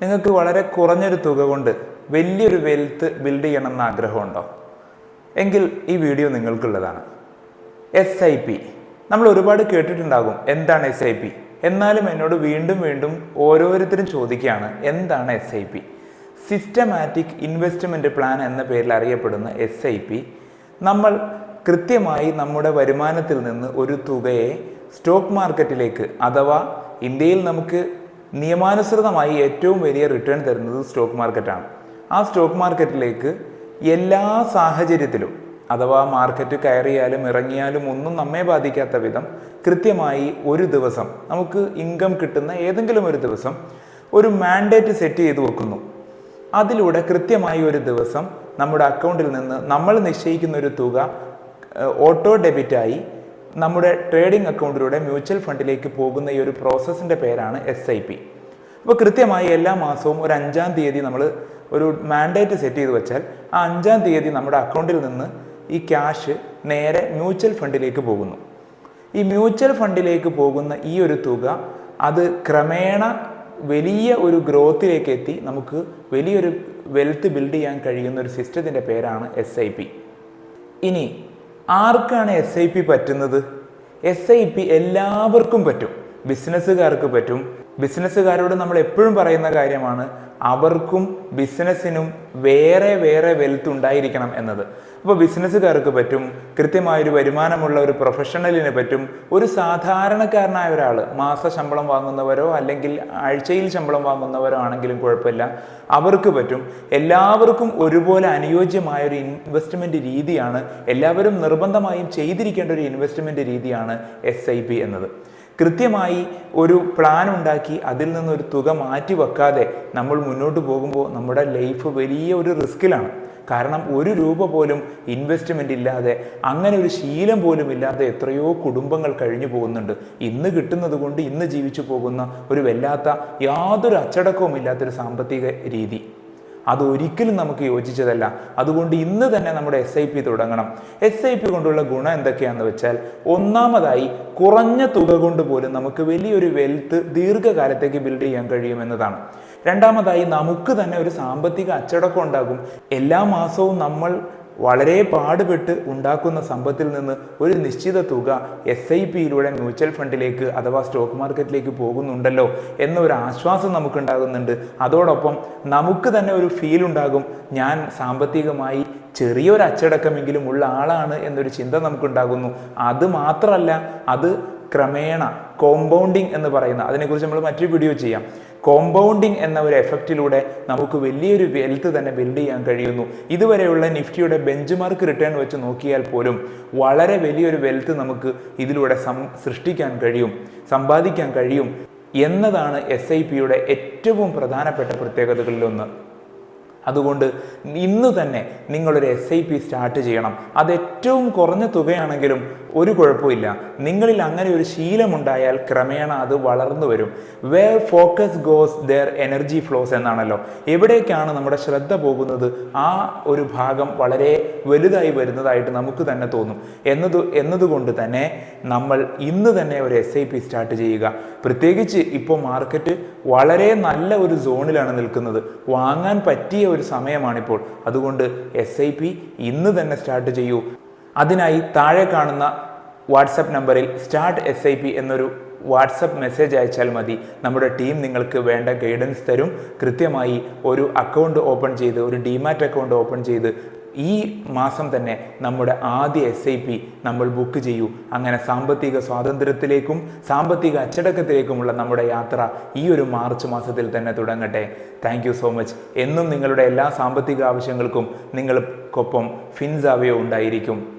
നിങ്ങൾക്ക് വളരെ കുറഞ്ഞൊരു തുക കൊണ്ട് വലിയൊരു വെൽത്ത് ബിൽഡ് ചെയ്യണം എന്ന ആഗ്രഹമുണ്ടോ? എങ്കിൽ ഈ വീഡിയോ നിങ്ങൾക്കുള്ളതാണ്. എസ് ഐ പി നമ്മൾ ഒരുപാട് കേട്ടിട്ടുണ്ടാകും എന്താണ് എസ് ഐ പി എന്നാലും എന്നോട് വീണ്ടും വീണ്ടും ഓരോരുത്തരും ചോദിക്കുകയാണ് എന്താണ് S I P systematic investment plan എന്ന പേരിൽ അറിയപ്പെടുന്ന എസ് ഐ പി നമ്മൾ കൃത്യമായി നമ്മുടെ വരുമാനത്തിൽ നിന്ന് ഒരു തുകയെ സ്റ്റോക്ക് മാർക്കറ്റിലേക്ക് അഥവാ ഇന്ത്യയിൽ നമുക്ക് നിയമാനുസൃതമായി ഏറ്റവും വലിയ റിട്ടേൺ തരുന്നത് സ്റ്റോക്ക് മാർക്കറ്റാണ് ആ സ്റ്റോക്ക് മാർക്കറ്റിലേക്ക് എല്ലാ സാഹചര്യത്തിലും അഥവാ മാർക്കറ്റ് കയറിയാലും ഇറങ്ങിയാലും ഒന്നും നമ്മെ ബാധിക്കാത്ത വിധം കൃത്യമായി ഒരു ദിവസം നമുക്ക് ഇൻകം കിട്ടുന്ന ഏതെങ്കിലും ഒരു ദിവസം ഒരു മാൻഡേറ്റ് സെറ്റ് ചെയ്ത് വെക്കുന്നു. അതിലൂടെ കൃത്യമായി ഒരു ദിവസം നമ്മുടെ അക്കൗണ്ടിൽ നിന്ന് നമ്മൾ നിശ്ചയിക്കുന്ന ഒരു തുക ഓട്ടോ ഡെബിറ്റായി നമ്മുടെ ട്രേഡിംഗ് അക്കൗണ്ടിലൂടെ മ്യൂച്വൽ ഫണ്ടിലേക്ക് പോകുന്ന ഈ ഒരു പ്രോസസ്സിന്റെ പേരാണ് എസ് ഐ പി അപ്പോൾ കൃത്യമായി എല്ലാ മാസവും ഒരു അഞ്ചാം തീയതി നമ്മൾ ഒരു മാൻഡേറ്റ് സെറ്റ് ചെയ്ത് വെച്ചാൽ ആ അഞ്ചാം തീയതി നമ്മുടെ അക്കൗണ്ടിൽ നിന്ന് ഈ ക്യാഷ് നേരെ മ്യൂച്വൽ ഫണ്ടിലേക്ക് പോകുന്നു. ഈ മ്യൂച്വൽ ഫണ്ടിലേക്ക് പോകുന്ന ഈ ഒരു തുക അത് ക്രമേണ വലിയ ഒരു ഗ്രോത്തിലേക്ക് എത്തി നമുക്ക് വലിയൊരു വെൽത്ത് ബിൽഡ് ചെയ്യാൻ കഴിയുന്ന ഒരു സിസ്റ്റത്തിന്റെ പേരാണ് എസ് ഐ പി ഇനി ആർക്കാണ് എസ് ഐ പി പറ്റുന്നത്? എസ് ഐ പി എല്ലാവർക്കും പറ്റും. ബിസിനസ്സുകാർക്ക് പറ്റും. ബിസിനസ്സുകാരോട് നമ്മൾ എപ്പോഴും പറയുന്ന കാര്യമാണ് അവർക്കും ബിസിനസ്സിനും വേറെ വേറെ വെൽത്ത് ഉണ്ടായിരിക്കണം എന്നത്. അപ്പോൾ ബിസിനസ്സുകാർക്ക് പറ്റും കൃത്യമായൊരു വരുമാനമുള്ള ഒരു പ്രൊഫഷണലിന് പറ്റും ഒരു സാധാരണക്കാരനായ ഒരാൾ മാസ ശമ്പളം വാങ്ങുന്നവരോ അല്ലെങ്കിൽ ആഴ്ചയിൽ ശമ്പളം വാങ്ങുന്നവരോ ആണെങ്കിലും കുഴപ്പമില്ല. അവർക്ക് പറ്റും. എല്ലാവർക്കും ഒരുപോലെ അനുയോജ്യമായ ഒരു ഇൻവെസ്റ്റ്മെന്റ് രീതിയാണ്. എല്ലാവരും നിർബന്ധമായും ചെയ്തിരിക്കേണ്ട ഒരു ഇൻവെസ്റ്റ്മെന്റ് രീതിയാണ് എസ് എന്നത്. കൃത്യമായി ഒരു പ്ലാൻ ഉണ്ടാക്കി അതിൽ നിന്നൊരു തുക മാറ്റി വെക്കാതെ നമ്മൾ മുന്നോട്ട് പോകുമ്പോൾ നമ്മുടെ ലൈഫ് വലിയ ഒരു റിസ്കിലാണ് കാരണം ഒരു രൂപ പോലും ഇൻവെസ്റ്റ്മെന്റ് ഇല്ലാതെ അങ്ങനെ ഒരു ശീലം പോലും ഇല്ലാതെ എത്രയോ കുടുംബങ്ങൾ കഴിഞ്ഞു പോകുന്നുണ്ട്. ഇന്ന് കിട്ടുന്നത് കൊണ്ട് ഇന്ന് ജീവിച്ചു പോകുന്ന ഒരു വല്ലാത്ത യാതൊരു അച്ചടക്കവും ഇല്ലാത്തൊരു സാമ്പത്തിക രീതി. അത് ഒരിക്കലും നമുക്ക് യോജിച്ചതല്ല. അതുകൊണ്ട് ഇന്ന് തന്നെ നമ്മുടെ എസ് ഐ പി തുടങ്ങണം. എസ് ഐ പി കൊണ്ടുള്ള ഗുണം എന്തൊക്കെയാണെന്ന് വെച്ചാൽ ഒന്നാമതായി കുറഞ്ഞ തുക കൊണ്ട് പോലും നമുക്ക് വലിയൊരു വെൽത്ത് ദീർഘകാലത്തേക്ക് ബിൽഡ് ചെയ്യാൻ കഴിയുമെന്നതാണ്. രണ്ടാമതായി നമുക്ക് തന്നെ ഒരു സാമ്പത്തിക അച്ചടക്കം ഉണ്ടാകും. എല്ലാ മാസവും നമ്മൾ വളരെ പാടുപെട്ട് ഉണ്ടാക്കുന്ന സമ്പത്തിൽ നിന്ന് ഒരു നിശ്ചിത തുക എസ് ഐ പിയിലൂടെ മ്യൂച്വൽ ഫണ്ടിലേക്ക് അഥവാ സ്റ്റോക്ക് മാർക്കറ്റിലേക്ക് പോകുന്നുണ്ടല്ലോ എന്നൊരു ആശ്വാസം നമുക്കുണ്ടാകുന്നുണ്ട്. അതോടൊപ്പം നമുക്ക് തന്നെ ഒരു ഫീൽ ഉണ്ടാകും. ഞാൻ സാമ്പത്തികമായി ചെറിയൊരു അച്ചടക്കമെങ്കിലും ഉള്ള ആളാണ് എന്നൊരു ചിന്ത നമുക്കുണ്ടാകുന്നു. അത് മാത്രമല്ല അത് ക്രമേണ കോമ്പൗണ്ടിങ് എന്ന് പറയുന്ന അതിനെക്കുറിച്ച് നമ്മൾ മറ്റൊരു വീഡിയോ ചെയ്യാം. കോമ്പൗണ്ടിങ് എന്ന ഒരു എഫക്റ്റിലൂടെ നമുക്ക് വലിയൊരു വെൽത്ത് തന്നെ ബിൽഡ് ചെയ്യാൻ കഴിയുന്നു. ഇതുവരെയുള്ള നിഫ്റ്റിയുടെ ബെഞ്ച് മാർക്ക് റിട്ടേൺ വെച്ച് നോക്കിയാൽ പോലും വളരെ വലിയൊരു വെൽത്ത് നമുക്ക് ഇതിലൂടെ സൃഷ്ടിക്കാൻ കഴിയും സമ്പാദിക്കാൻ കഴിയും എന്നതാണ് എസ് ഐ പിയുടെ ഏറ്റവും പ്രധാനപ്പെട്ട പ്രത്യേകതകളിലൊന്ന്. അതുകൊണ്ട് ഇന്ന് തന്നെ നിങ്ങളൊരു എസ് ഐ പി സ്റ്റാർട്ട് ചെയ്യണം. അത് ഏറ്റവും കുറഞ്ഞ തുകയാണെങ്കിലും ഒരു കുഴപ്പമില്ല. നിങ്ങളിൽ അങ്ങനെ ഒരു ശീലമുണ്ടായാൽ ക്രമേണ അത് വളർന്നു വരും. Where focus goes there energy flows എന്നാണല്ലോ. എവിടേക്കാണ് നമ്മുടെ ശ്രദ്ധ പോകുന്നത്? ആ ഒരു ഭാഗം വളരെ വലുതായി വരുന്നതായിട്ട് നമുക്ക് തന്നെ തോന്നും. എന്നത് എന്നതുകൊണ്ട് തന്നെ നമ്മൾ ഇന്ന് തന്നെ ഒരു എസ് ഐ പി സ്റ്റാർട്ട് ചെയ്യുക. പ്രത്യേകിച്ച് ഇപ്പോൾ മാർക്കറ്റ് വളരെ നല്ല ഒരു സോണിലാണ് നിൽക്കുന്നത്. വാങ്ങാൻ പറ്റിയ ഒരു സമയമാണിപ്പോൾ. അതുകൊണ്ട് എസ് ഐ പി ഇന്ന് തന്നെ സ്റ്റാർട്ട് ചെയ്യൂ. അതിനായി താഴെ കാണുന്ന വാട്സപ്പ് നമ്പറിൽ സ്റ്റാർട്ട് എസ് ഐ പി എന്നൊരു വാട്സപ്പ് മെസ്സേജ് അയച്ചാൽ മതി. നമ്മുടെ ടീം നിങ്ങൾക്ക് വേണ്ട ഗൈഡൻസ് തരും. കൃത്യമായി ഒരു അക്കൗണ്ട് ഓപ്പൺ ചെയ്ത് ഒരു ഡിമാറ്റ് അക്കൗണ്ട് ഓപ്പൺ ചെയ്ത് ഈ മാസം തന്നെ നമ്മുടെ ആദ്യ എസ് ഐ പി നമ്മൾ ബുക്ക് ചെയ്യൂ. അങ്ങനെ സാമ്പത്തിക സ്വാതന്ത്ര്യത്തിലേക്കും സാമ്പത്തിക അച്ചടക്കത്തിലേക്കുമുള്ള നമ്മുടെ യാത്ര ഈ ഒരു മാർച്ച് മാസത്തിൽ തന്നെ തുടങ്ങട്ടെ. താങ്ക് യു സോ മച്ച് എന്നും നിങ്ങളുടെ എല്ലാ സാമ്പത്തിക ആവശ്യങ്ങൾക്കും നിങ്ങൾക്കൊപ്പം ഫിൻസാവയോ ഉണ്ടായിരിക്കും.